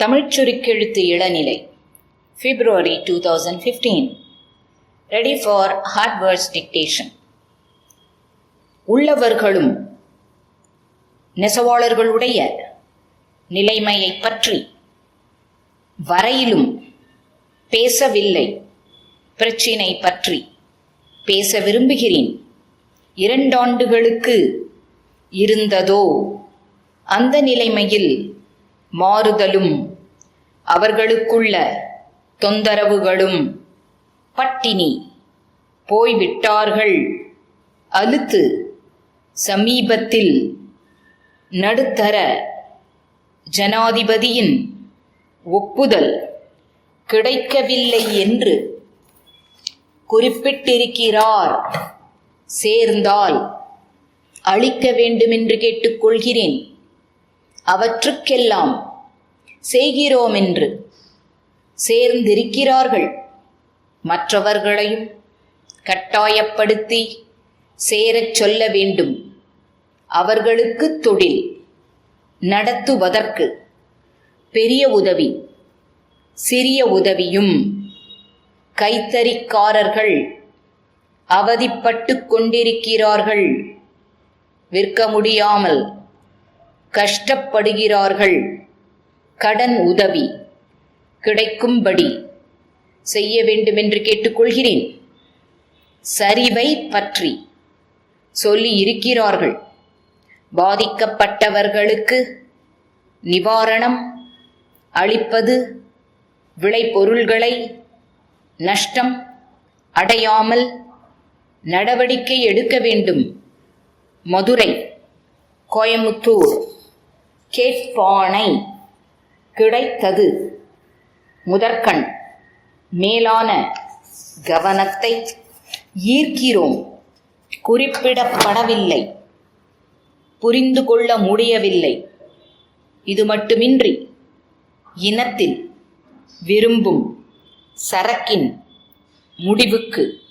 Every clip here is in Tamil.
தமிழ்ச் சுருக்கெழுத்து இளநிலை. February two thousand fifteen ready for hard dictation உள்ளவர்களும் நெசவாளர்களுடைய நிலைமையைப் பற்றி வரையிலும் பேசவில்லை. பிரச்சினை பற்றி பேச விரும்புகிறேன். இரண்டாண்டுகளுக்கு இருந்ததோ அந்த நிலைமையில் மாறுதலும் அவர்களுக்குள்ள தொந்தரவுகளும் பட்டினி போய்விட்டார்கள். அழுத்து சமீபத்தில் நடுத்தர ஜனாதிபதியின் ஒப்புதல் கிடைக்கவில்லை என்று குறிப்பிட்டிருக்கிறார். சேர்ந்தால் அளிக்க வேண்டுமென்று கேட்டுக்கொள்கிறேன். அவற்றுக்கெல்லாம் செய்கிறோம் என்று சேர்ந்திருக்கிறார்கள். மற்றவர்களையும் கட்டாயப்படுத்தி சேரச் சொல்ல வேண்டும். அவர்களுக்கு தொழில் நடத்துவதற்கு பெரிய உதவி சிறிய உதவியும் கைத்தறிக்காரர்கள் அவதிப்பட்டு கொண்டிருக்கிறார்கள். விற்க முடியாமல் கஷ்டப்படுகிறார்கள். கடன் உதவி கிடைக்கும்படி செய்ய வேண்டுமென்று கேட்டுக்கொள்கிறேன். சரிவை பற்றி சொல்லி இருக்கிறார்கள். பாதிக்கப்பட்டவர்களுக்கு நிவாரணம் அளிப்பது விளைபொருள்களை நஷ்டம் அடையாமல் நடவடிக்கை எடுக்க வேண்டும். மதுரை கோயமுத்தூர் கேட்பானை கிடைத்தது. முதற்கண் மேலான கவனத்தை ஈர்க்கிறோம். குறிப்பிடப்படவில்லை. புரிந்து கொள்ள முடியவில்லை. இது மட்டுமின்றி இனத்தில் விரும்பும் சரக்கின் முடிவுக்கு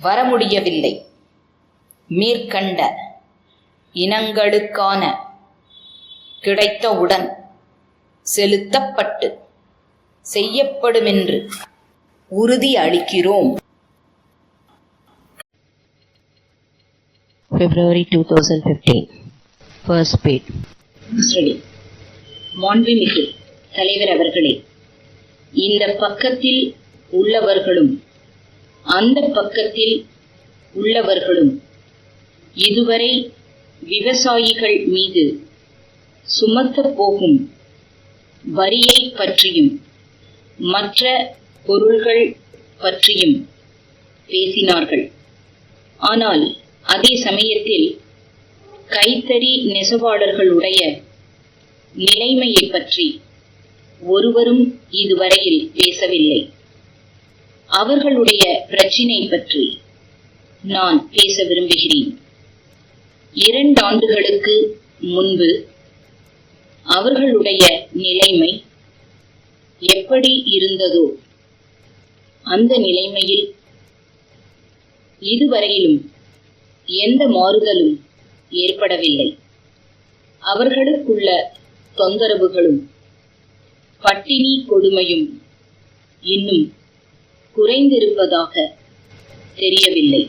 வர முடியவில்லை. மேற்கண்ட இனங்களுக்கான கிடைத்தவுடன் செலுத்தப்பட்டு செய்யப்படுமென்று உறுதி அளிக்கிறோம் February 2015. First paid. மாண்புமிகு தலைவர் அவர்களே இந்த பக்கத்தில் உள்ளவர்களும் அந்த பக்கத்தில் உள்ளவர்களும் இதுவரை விவசாயிகள் மீது சுமத்தப் போகும் வரியை பற்றியும் மற்ற பொருள்கள் பற்றியும் பேசினார்கள். ஆனால் அதே சமயத்தில் கைத்தறி நெசவாளர்களுடைய நிலைமையை பற்றி ஒருவரும் இதுவரையில் பேசவில்லை. அவர்களுடைய பிரச்சினை பற்றி நான் பேச விரும்புகிறேன். இரண்டாண்டுகளுக்கு முன்பு அவர்களுடைய நிலைமை எப்படி இருந்ததோ அந்த நிலைமையில் இதுவரையிலும் எந்த மாறுதலும் ஏற்படவில்லை. அவர்களுக்குள்ள தொந்தரவுகளும் பட்டினி கொடுமையும் இன்னும் குறைந்திருப்பதாக தெரியவில்லை.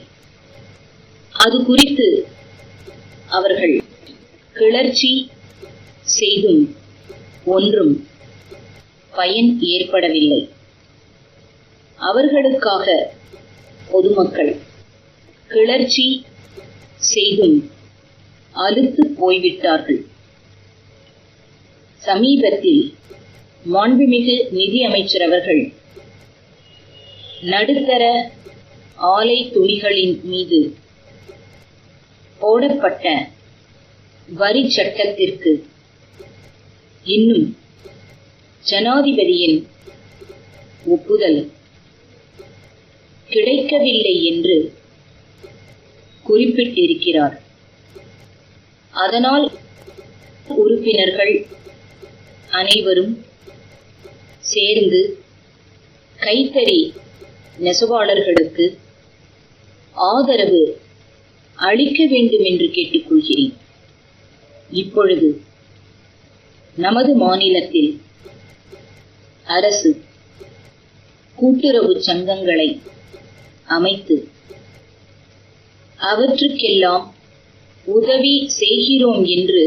அது குறித்து அவர்கள் கிளர்ச்சி செய்தும் ஒன்றும் பயன் ஏற்படவில்லை. அவர்களுக்காக பொதுமக்கள் கிளர்ச்சி செய்தும் அழுத்து போய்விட்டார்கள். சமீபத்தில் மாண்புமிகு நிதி அமைச்சர் அவர்கள் நடுத்தர ஆலை துணிகளின் மீது போடப்பட்ட வரி சட்டத்திற்கு இன்னும் ஜனாதிபதியின் ஒப்புதல் கிடைக்கவில்லை என்று குறிப்பிட்டிருக்கிறார். அதனால் உறுப்பினர்கள் அனைவரும் சேர்ந்து கைத்தறி நெசவாளர்களுக்கு ஆதரவு அளிக்க வேண்டும் என்று கேட்டுக்கொள்கிறேன். இப்பொழுது நமது மாநிலத்தில் அரசு கூட்டுறவு சங்கங்களை அமைத்து அவற்றுக்கெல்லாம் உதவி செய்கிறோம் என்று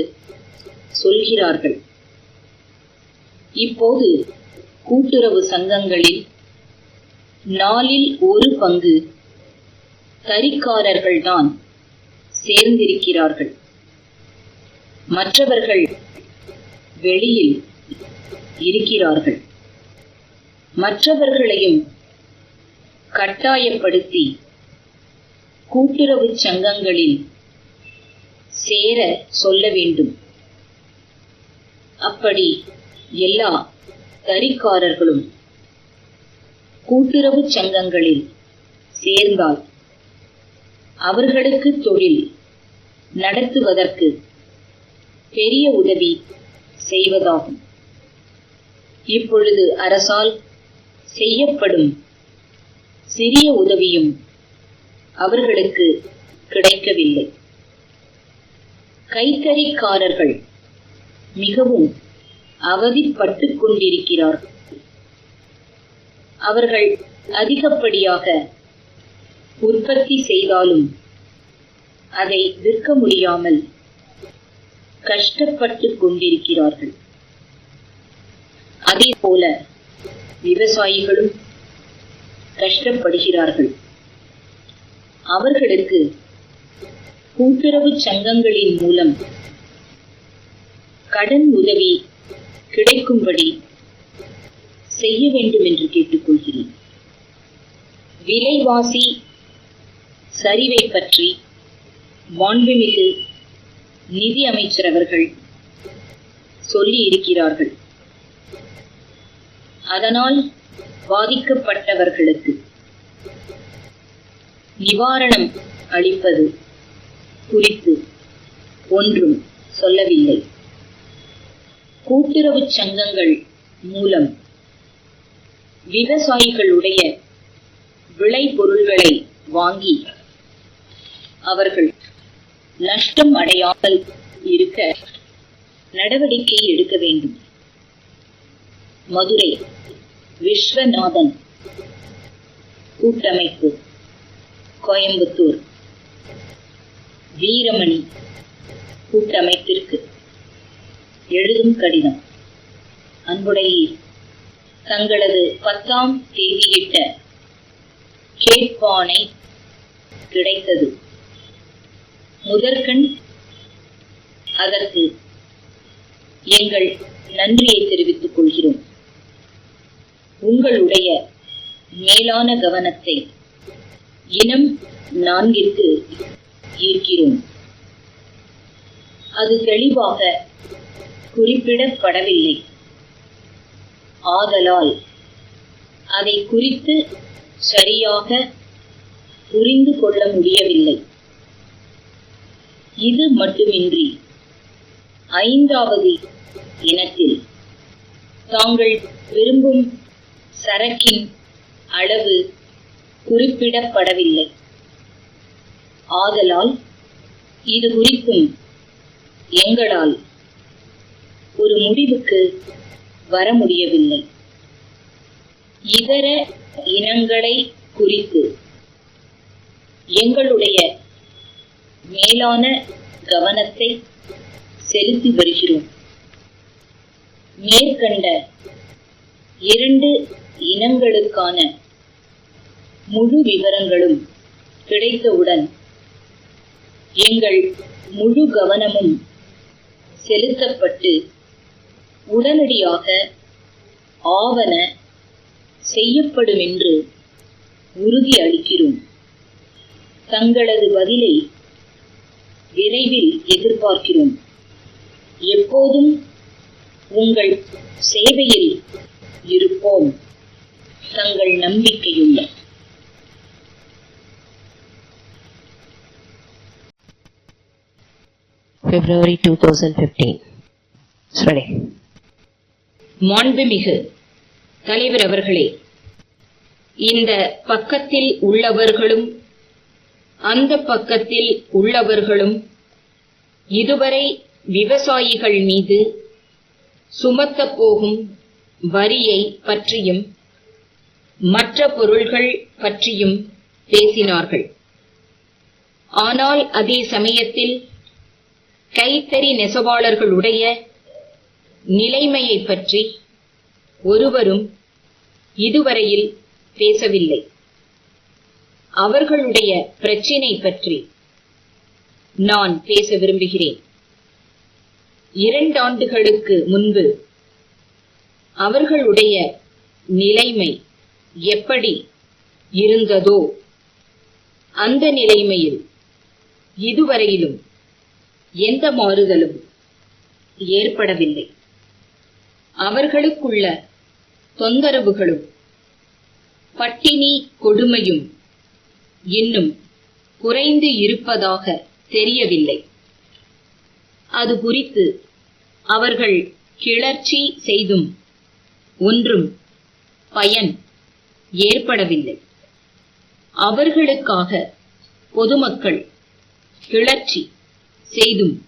சொல்கிறார்கள். இப்போது கூட்டுறவு சங்கங்களில் நாளில் ஒரு பங்கு தறிக்காரர்கள்தான் சேர்ந்திருக்கிறார்கள். மற்றவர்கள் வெளியில் இருக்கிறார்கள். மற்றவர்களையும் கட்டாயப்படுத்தி கூட்டுறவு சங்கங்களில் சேர சொல்ல வேண்டும். அப்படி எல்லா தறிக்காரர்களும் கூட்டுறவு சங்கங்களில் சேர்ந்தால் அவர்களுக்கு தொழில் நடத்துவதற்கு பெரிய உதவி செய்வதாகும். இப்பொழுது அரசால் செய்யப்படும் சிறிய உதவியும் அவர்களுக்கு கிடைக்கவில்லை. கைத்தறிக்காரர்கள் மிகவும் அவதிப்பட்டு கொண்டிருக்கிறார்கள். அவர்கள் அதிகப்படியாக உற்பத்தி செய்தாலும் அதை விற்க முடியாமல் கஷ்டப்பட்டுக் கொண்டிருக்கிறார்கள். அதே போல விவசாயிகளும் கஷ்டப்படுகிறார்கள். அவர்களுக்கு கூட்டுறவு சங்கங்களின் மூலம் கடன் உதவி கிடைக்கும்படி செய்ய வேண்டும் என்று கேட்டுக்கொள்கிறேன். விலைவாசி சரிவை பற்றி மாண்புமிகு நிதி அமைச்சர் அவர்கள் சொல்லி இருக்கிறார்கள். அதனால் பாதிக்கப்பட்டவர்களுக்கு நிவாரணம் அளிப்பது குறித்து ஒன்றும் சொல்லவில்லை. கூட்டுறவு சங்கங்கள் மூலம் விவசாயிகளுடைய விளைபொருள்களை வாங்கி அவர்கள் நஷ்டம் அடையாமல் இருக்க நடவடிக்கை எடுக்க வேண்டும். மதுரை விஸ்வநாதன் கூட்டமைப்பு கோயம்புத்தூர். வீரமணி கூட்டமைப்பிற்கு எழுதும் கடிதம். அன்புடையீர் தங்களது பத்தாம் தேதியிட்ட கேட்பானை கிடைத்தது. முதற்கண் அதற்கு எங்கள் நன்றியை தெரிவித்துக் கொள்கிறோம். உங்களுடைய மேலான கவனத்தை இனம் நான்கிற்கு ஈர்க்கிறோம். அது தெளிவாக குறிப்பிடப்படவில்லை. ஆதலால் அதை குறித்து சரியாக புரிந்து கொள்ள முடியவில்லை. இது மட்டுமின்றி ஐந்தாவது இனத்தில் தாங்கள் விரும்பும் சரக்கின் அளவு குறிப்பிடப்படவில்லை. ஆதலால் இது குறித்தும் எங்களால் ஒரு முடிவுக்கு வர முடியவில்லை. இதர இனங்களை குறித்து எங்களுடைய மேலான கவனத்தை செலுத்தி வருகிறோம். மேற்கண்ட இரண்டு இனங்களுக்கான முழு விவரங்களும் கிடைத்தவுடன் எங்கள் முழு கவனமும் செலுத்தப்பட்டு உடனடியாக ஆவன செய்யப்படும் என்று உறுதி அளிக்கிறோம் தங்களது பதிலை விரைவில் எதிர்பார்க்கிறோம் எப்போதும் உங்கள் சேவையில் இருப்போம் தங்கள் நம்பிக்கையுள்ள February 2015. Sorry. மாண்புமிகு தலைவர் அவர்களே இந்த பக்கத்தில் உள்ளவர்களும் அந்த பக்கத்தில் உள்ளவர்களும் இதுவரை விவசாயிகள் மீது சுமத்தப் போகும் வரியை பற்றியும் மற்ற பொருள்கள் பற்றியும் பேசினார்கள். ஆனால் அதே சமயத்தில் கைத்தறி நெசவாளர்களுடைய நிலைமையைப் பற்றி ஒருவரும் இதுவரையில் பேசவில்லை. அவர்களுடைய பிரச்சினை பற்றி நான் பேச விரும்புகிறேன். இரண்டாண்டுகளுக்கு முன்பு அவர்களுடைய நிலைமை எப்படி இருந்ததோ அந்த நிலைமையில் இதுவரையிலும் எந்த மாறுதலும் ஏற்படவில்லை. அவர்களுக்குள்ள தொந்தரவுகளும் பட்டினி கொடுமையும் இன்னும் குறைந்து இருப்பதாக தெரியவில்லை. அது குறித்து அவர்கள் கிளர்ச்சி செய்தும் ஒன்றும் பயன் ஏற்படவில்லை. அவர்களுக்காக பொதுமக்கள் கிளர்ச்சி செய்தும்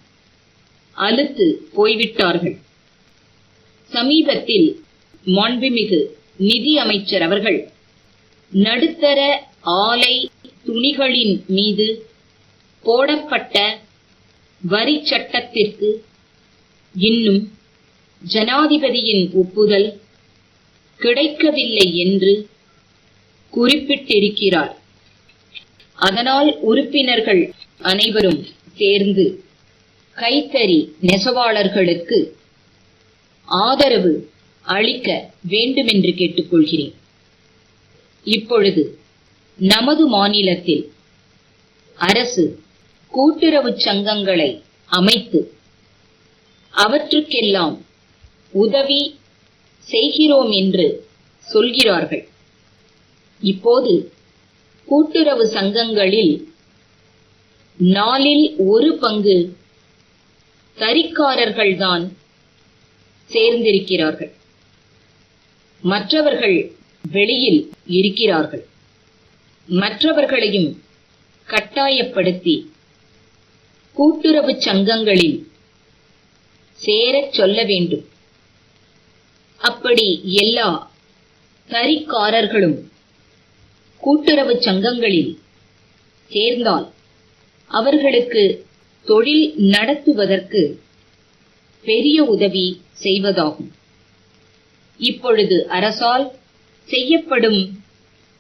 அலுத்து போய்விட்டார்கள். சமீபத்தில் மாண்புமிகு நிதி அமைச்சர் அவர்கள் நடுத்தர ஆலை துணிகளின் மீது போடப்பட்ட வரி சட்டத்திற்கு இன்னும் ஜனாதிபதியின் ஒப்புதல் கிடைக்கவில்லை என்று குறிப்பிட்டிருக்கிறார். அதனால் உறுப்பினர்கள் அனைவரும் சேர்ந்து கைத்தறி நெசவாளர்களுக்கு ஆதரவு அளிக்க வேண்டுமென்று கேட்டுக்கொள்கிறேன். இப்பொழுது நமது மாநிலத்தில் அரசு கூட்டுறவுச் சங்கங்களை அமைத்து அவற்றுக்கெல்லாம் உதவி செய்கிறோம் என்று சொல்கிறார்கள். இப்போது கூட்டுறவு சங்கங்களில் நாலில் ஒரு பங்கு தறிக்காரர்கள்தான் சேர்ந்திருக்கிறார்கள். மற்றவர்கள் வெளியில் இருக்கிறார்கள். மற்றவர்களையும் கட்டாயப்படுத்தி கூட்டுறவுச் சங்கங்களில் சேரச் சொல்ல வேண்டும். அப்படி எல்லா தறிக்காரர்களும் கூட்டுறவுச் சங்கங்களில் சேர்ந்தால் அவர்களுக்கு தொழில் நடத்துவதற்கு பெரிய உதவி செய்வதாகும். இப்பொழுது அரசால் செய்யப்படும்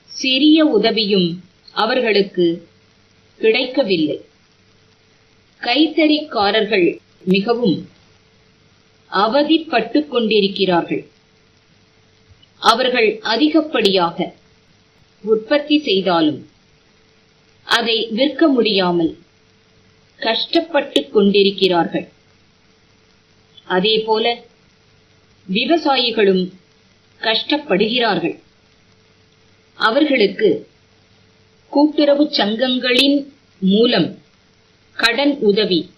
சிறிய உதவியும் அவர்களுக்கு கிடைக்கவில்லை. கைத்தறிக்காரர்கள் மிகவும் அவதிப்பட்டு கொண்டிருக்கிறார்கள். அவர்கள் அதிகப்படியாக உற்பத்தி செய்தாலும் அதை விற்க முடியாமல் கஷ்டப்பட்டு கொண்டிருக்கிறார்கள். அதேபோல விவசாயிகளும் கஷ்டப்படுகிறார்கள். அவர்களுக்கு கூட்டுறவுச் சங்கங்களின் மூலம் கடன் உதவி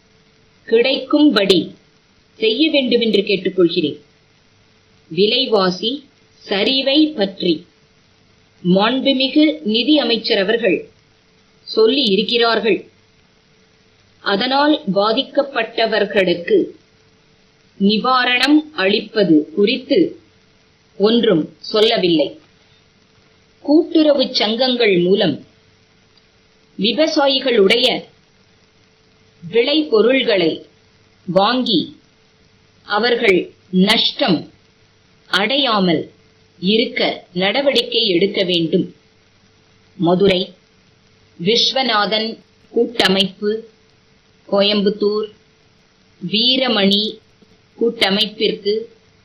கிடைக்கும்படி செய்ய வேண்டுமென்று கேட்டுக்கொள்கிறேன். விலைவாசி சரிவை பற்றி மாண்புமிகு நிதி அமைச்சர் அவர்கள் சொல்லி இருக்கிறார்கள். அதனால் பாதிக்கப்பட்டவர்களுக்கு நிவாரணம் அளிப்பது குறித்து ஒன்றும் சொல்லவில்லை. கூட்டுறவுச் சங்கங்கள் மூலம் விவசாயிகளுடைய விளைபொருள்களை வாங்கி அவர்கள் நஷ்டம் அடையாமல் இருக்க நடவடிக்கை எடுக்க வேண்டும். மதுரை விஸ்வநாதன் கூட்டமைப்பு கோயம்புத்தூர் வீரமணி கூட்டமைப்பிற்கு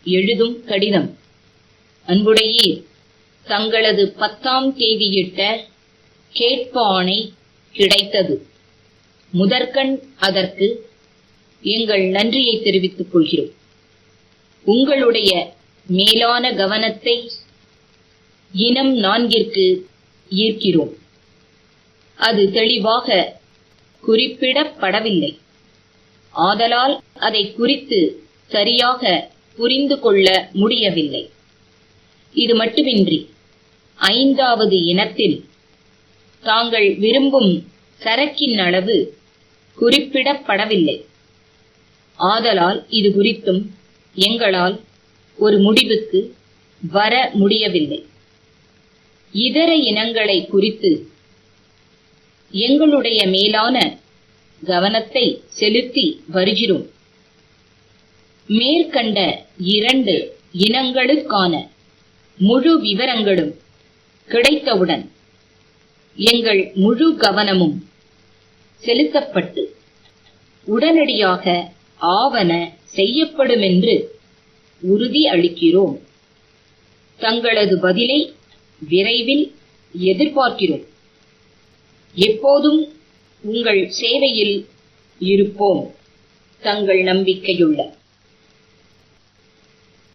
எழுதும் கடிதம். அன்புடையீர் தங்களது பத்தாம் தேதியிட்ட கேட்பானை கிடைத்தது. முதற்கண் அதற்கு எங்கள் நன்றியை தெரிவித்துக் கொள்கிறோம். உங்களுடைய மேலான கவனத்தை இனம் நான்கிற்கு ஈர்க்கிறோம். அது தெளிவாக குறிப்பிடப்படவில்லை. ஆதலால் அதை குறித்து சரியாக புரிந்து கொள்ள முடியவில்லை. இது மட்டுமின்றி ஐந்தாவது இனத்தில் தாங்கள் விரும்பும் சரக்கின் அளவு குறிப்பிடப்படவில்லை. ஆதலால் இது குறித்தும் எங்களால் ஒரு முடிவுக்கு வர முடியவில்லை. இதர இனங்களை குறித்து எங்களுடைய மேலான கவனத்தை செலுத்தி வருகிறோம். மேற்கண்ட இரண்டு இனங்களுக்கான முழு விவரங்களும் கிடைத்தவுடன் எங்கள் முழு கவனமும் செலுத்தப்பட்டு உடனடியாக ஆவன செய்யப்படுமென்று உறுதி அளிக்கிறோம். தங்களது பதிலை விரைவில் எதிர்பார்க்கிறோம். எப்போதும் உங்கள் சேவையில் இருப்போம். தங்கள் நம்பிக்கையுள்ள